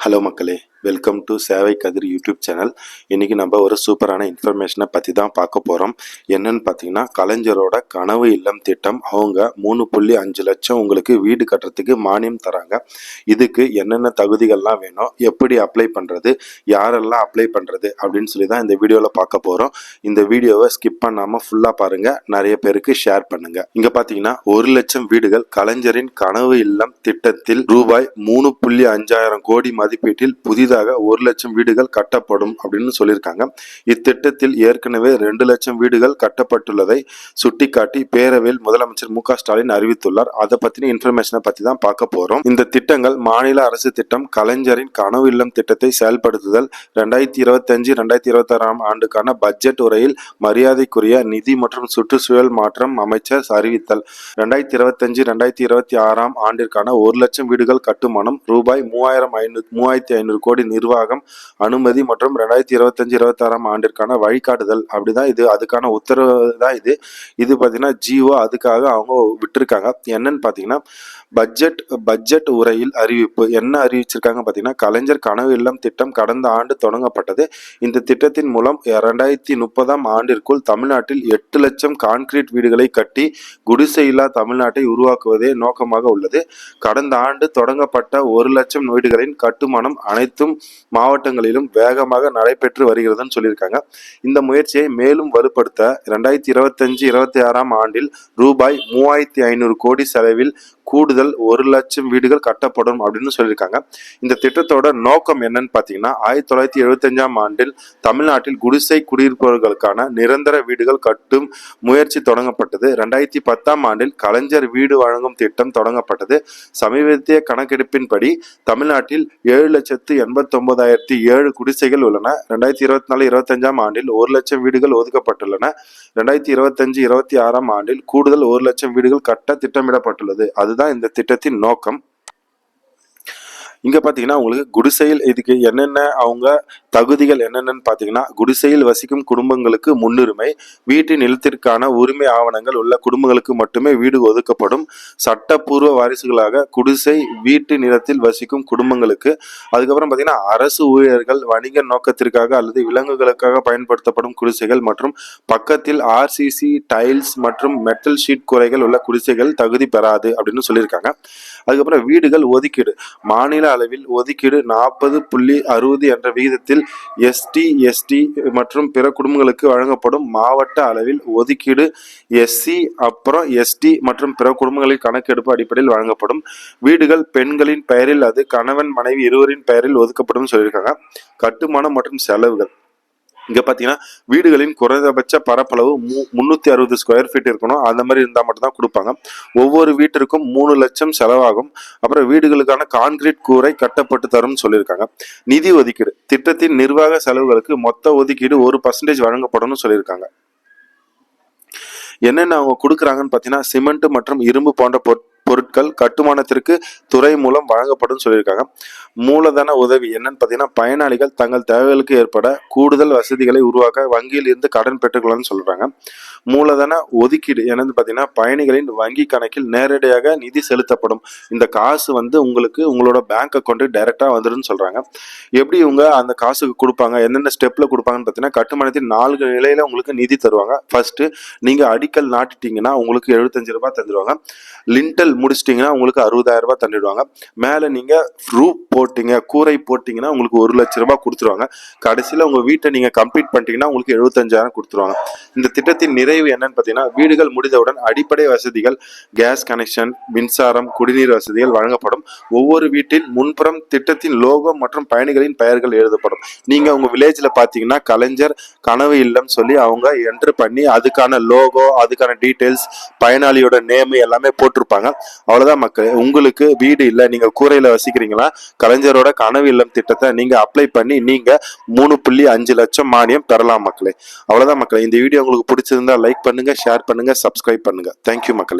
Hello மக்களே. Welcome to சேவை கதிர் YouTube channel இன்னைக்கு நம்ம ஒரு சூப்பரான இன்ஃபர்மேஷனை பற்றி தான் பார்க்க போகிறோம் என்னன்னு பார்த்தீங்கன்னா கலைஞரோட கனவு இல்லம் திட்டம். அவங்க மூணு புள்ளி அஞ்சு லட்சம் உங்களுக்கு வீடு கட்டுறதுக்கு மானியம் தராங்க. இதுக்கு என்னென்ன தகுதிகள்லாம் வேணும்? எப்படி அப்ளை பண்ணுறது யாரெல்லாம் அப்ளை பண்ணுறது அப்படின்னு சொல்லி தான் இந்த வீடியோவில் பார்க்க போகிறோம் இந்த வீடியோவை ஸ்கிப் பண்ணாமல் ஃபுல்லாக பாருங்கள் நிறைய பேருக்கு ஷேர் பண்ணுங்கள் இங்கே பார்த்தீங்கன்னா ஒரு லட்சம் வீடுகள் கலைஞரின் கனவு இல்லம் திட்டத்தில் ரூபாய் மூணு புள்ளி அஞ்சாயிரம் கோடி மதிப்பீட்டில் புதிதாக ஒரு லட்சம் வீடுகள் கட்டப்படும் அப்படின்னு சொல்லியிருக்காங்க. இத்திட்டத்தில் ஏற்கனவே ரெண்டு லட்சம் வீடுகள் கட்டப்பட்டுள்ளதை சுட்டிக்காட்டி பேரவையில் முதலமைச்சர் மு ஸ்டாலின் அறிவித்துள்ளார். அதை பத்தின இன்ஃபர்மேஷனை பத்தி தான் பார்க்க போறோம். இந்த திட்டங்கள் மாநில அரசு திட்டம் கலைஞரின் கனவு இல்லம் திட்டத்தை செயல்படுத்துதல் ரெண்டாயிரத்தி இருபத்தி அஞ்சு ரெண்டாயிரத்தி இருபத்தி ஆறாம் ஆண்டுக்கான பட்ஜெட் உரையில் மரியாதைக்குரிய நிதி மற்றும் சுற்றுச்சூழல் மாற்றம் அமைச்சர் அறிவித்தல். ரெண்டாயிரத்தி இருபத்தஞ்சு ரெண்டாயிரத்தி இருபத்தி ஆறாம் ஆண்டிற்கான ஒரு லட்சம் வீடுகள் கட்டுமானம் ரூபாய் மூவாயிரம் ஐநூறு மூவாயிரத்தி ஐநூறு கோடி நிர்வாகம் அனுமதி மற்றும் ரெண்டாயிரத்தி இருபத்தஞ்சு இருபத்தி ஆறாம் ஆண்டிற்கான வழிகாட்டுதல். அப்படிதான் இது. அதுக்கான உத்தரவு தான் இது. இது பார்த்தீங்கன்னா ஜியோ அதுக்காக அவங்க விட்டுருக்காங்க. என்னன்னு பார்த்தீங்கன்னா பட்ஜெட் பட்ஜெட் உரையில் அறிவிப்பு. என்ன அறிவிச்சிருக்காங்க பார்த்தீங்கன்னா கலைஞர் கனவு இல்லம் திட்டம் கடந்த ஆண்டு தொடங்கப்பட்டது. இந்த திட்டத்தின் மூலம் ரெண்டாயிரத்தி முப்பதாம் ஆண்டிற்குள் தமிழ்நாட்டில் எட்டு லட்சம் கான்கிரீட் வீடுகளை கட்டி குடிசையில்லா தமிழ்நாட்டை உருவாக்குவதே நோக்கமாக உள்ளது. கடந்த ஆண்டு தொடங்கப்பட்ட ஒரு லட்சம் வீடுகளின் கட்டுமானம் அனைத்தும் மாவட்டங்களிலும் வேகமாக நடைபெற்று வருகிறதுன்னு சொல்லியிருக்காங்க. இந்த முயற்சியை மேலும் வலுப்படுத்த ரெண்டாயிரத்தி இருபத்தஞ்சு இருபத்தி ஆறாம் ஆண்டில் ரூபாய் மூவாயிரத்தி ஐநூறு கோடி செலவில் கூடுதல் ஒரு லட்சம் வீடுகள் கட்டப்படும் அப்படின்னு சொல்லியிருக்காங்க. இந்த திட்டத்தோட நோக்கம் என்னன்னு பார்த்தீங்கன்னா ஆயிரத்தி தொள்ளாயிரத்தி எழுபத்தஞ்சாம் ஆண்டில் தமிழ்நாட்டில் குடிசை குடியிருப்பவர்களுக்கான நிரந்தர வீடுகள் கட்டும் முயற்சி தொடங்கப்பட்டது. ரெண்டாயிரத்தி பத்தாம் ஆண்டில் கலைஞர் வீடு வழங்கும் திட்டம் தொடங்கப்பட்டது. சமீபத்திய கணக்கெடுப்பின்படி தமிழ்நாட்டில் ஏழு லட்சத்து எண்பத்தொன்பதாயிரத்தி ஏழு குடிசைகள் உள்ளன. ரெண்டாயிரத்தி இருபத்தி நாலு இருபத்தஞ்சாம் ஆண்டில் ஒரு லட்சம் வீடுகள் ஒதுக்கப்பட்டுள்ளன. ரெண்டாயிரத்தி இருபத்தஞ்சு இருபத்தி ஆறாம் ஆண்டில் கூடுதல் ஒரு லட்சம் வீடுகள் கட்ட திட்டமிடப்பட்டுள்ளது. அதுதான் தான் இந்த திட்டத்தின் நோக்கம். இங்கே பார்த்தீங்கன்னா உங்களுக்கு குடிசையில் இதுக்கு என்னென்ன அவங்க தகுதிகள் என்னென்னு பார்த்தீங்கன்னா குடிசையில் வசிக்கும் குடும்பங்களுக்கு முன்னுரிமை வீட்டு நிலத்திற்கான உரிமை ஆவணங்கள் உள்ள குடும்பங்களுக்கு மட்டுமே வீடு ஒதுக்கப்படும். சட்டப்பூர்வ வாரிசுகளாக குடிசை வீட்டு நிலத்தில் வசிக்கும் குடும்பங்களுக்கு அதுக்கப்புறம் பார்த்தீங்கன்னா அரசு ஊழியர்கள் வணிக நோக்கத்திற்காக அல்லது விலங்குகளுக்காக பயன்படுத்தப்படும் குடிசைகள் மற்றும் பக்கத்தில் ஆர்சிசி டைல்ஸ் மற்றும் மெட்டல் ஷீட் குறைகள் உள்ள குடிசைகள் தகுதி பெறாது அப்படின்னு சொல்லியிருக்காங்க. அதுக்கப்புறம் வீடுகள் ஒதுக்கீடு மாநில அளவில் ஒதுக்கீடு நாற்பது புள்ளி அறுபது என்ற விகிதத்தில் எஸ்டி எஸ்டி மற்றும் பிற குடும்பங்களுக்கு வழங்கப்படும் மாவட்ட அளவில் ஒதுக்கீடு எஸ்சி அப்புறம் எஸ்டி மற்றும் பிற குடும்பங்களின் கணக்கெடுப்பு அடிப்படையில் வழங்கப்படும். வீடுகள் பெண்களின் பெயரில் அது கணவன் மனைவி இருவரின் பெயரில் ஒதுக்கப்படும் சொல்லியிருக்காங்க. கட்டுமானம் மற்றும் செலவுகள். இங்கே பார்த்தீங்கன்னா வீடுகளின் குறைந்தபட்ச பரப்பளவு மு முந்நூற்றி அறுபது ஸ்கொயர் ஃபீட் இருக்கணும். அந்த மாதிரி இருந்தால் மட்டும்தான் கொடுப்பாங்க. ஒவ்வொரு வீட்டிற்கும் மூணு லட்சம் செலவாகும். அப்புறம் வீடுகளுக்கான கான்கிரீட் கூரை கட்டப்பட்டு தரும்னு சொல்லியிருக்காங்க. நிதி ஒதுக்கீடு திட்டத்தின் நிர்வாக செலவுகளுக்கு மொத்த ஒதுக்கீடு ஒரு பர்சன்டேஜ் வழங்கப்படும்னு சொல்லியிருக்காங்க. என்னென்ன அவங்க கொடுக்குறாங்கன்னு பார்த்தீங்கன்னா சிமெண்ட் மற்றும் இரும்பு போன்ற பொருட் பொருட்கள் கட்டுமானத்திற்கு துறை மூலம் வழங்கப்படும் சொல்லியிருக்காங்க. மூலதன உதவி என்னன்னு பார்த்தீங்கன்னா பயனாளிகள் தங்கள் தேவைகளுக்கு ஏற்பட கூடுதல் வசதிகளை உருவாக்க வங்கியில் இருந்து கடன் பெற்றுக்கொள்ளலாம்னு சொல்றாங்க. மூலதன ஒதுக்கீடு என்னன்னு பார்த்தீங்கன்னா பயணிகளின் வங்கி கணக்கில் நேரடியாக நிதி செலுத்தப்படும். இந்த காசு வந்து உங்களுக்கு உங்களோட பேங்க் அக்கௌண்ட்டுக்கு டைரெக்டாக வந்துடும் சொல்றாங்க. எப்படி இவங்க அந்த காசுக்கு கொடுப்பாங்க என்னென்ன ஸ்டெப்ல கொடுப்பாங்கன்னு பார்த்தீங்கன்னா கட்டுமானத்தின் நான்கு நிலையில உங்களுக்கு நிதி தருவாங்க. ஃபர்ஸ்ட் நீங்க அடிக்கல் நாட்டிட்டீங்கன்னா உங்களுக்கு எழுபத்தஞ்சு ரூபாய் தந்துடுவாங்க லிண்டல் முடிச்சிட்டிங்கன்னா உங்களுக்கு அறுபதாயிரம் ரூபாய் தந்துடுவாங்க. மேலே நீங்கள் ரூப் போட்டிங்க கூரை போட்டிங்கன்னா உங்களுக்கு ஒரு லட்ச ரூபாய் கொடுத்துருவாங்க. கடைசியில் உங்கள் வீட்டை நீங்கள் கம்ப்ளீட் பண்ணிட்டீங்கன்னா உங்களுக்கு எழுபத்தஞ்சாயிரம் கொடுத்துருவாங்க. இந்த திட்டத்தின் நிறைவு என்னன்னு பார்த்தீங்கன்னா வீடுகள் முடிந்தவுடன் அடிப்படை வசதிகள் கேஸ் கனெக்ஷன் மின்சாரம் குடிநீர் வசதிகள் வழங்கப்படும். ஒவ்வொரு வீட்டின் முன்புறம் திட்டத்தின் லோகோ மற்றும் பயணிகளின் பெயர்கள் எழுதப்படும். நீங்கள் உங்கள் வில்லேஜில் பார்த்தீங்கன்னா கலைஞர் கனவு இல்லம் சொல்லி அவங்க என்ட்ரு பண்ணி அதுக்கான லோகோ அதுக்கான டீட்டெயில்ஸ் பயனாளியோட நேம் எல்லாமே போட்டிருப்பாங்க. அவ்வளவுதான் மக்கள். உங்களுக்கு வீடு இல்லை நீங்க கூரையில வசிக்கிறீங்களா? கலைஞரோட கனவு இல்லம் திட்டத்தை நீங்க அப்ளை பண்ணி நீங்க மூணு புள்ளி அஞ்சு லட்சம் மானியம் பெறலாம் மக்களே. அவ்வளவுதான் மக்களே. இந்த வீடியோ உங்களுக்கு பிடிச்சிருந்தா லைக் பண்ணுங்க ஷேர் பண்ணுங்க சப்ஸ்கிரைப் பண்ணுங்க. தேங்க்யூ மக்களே.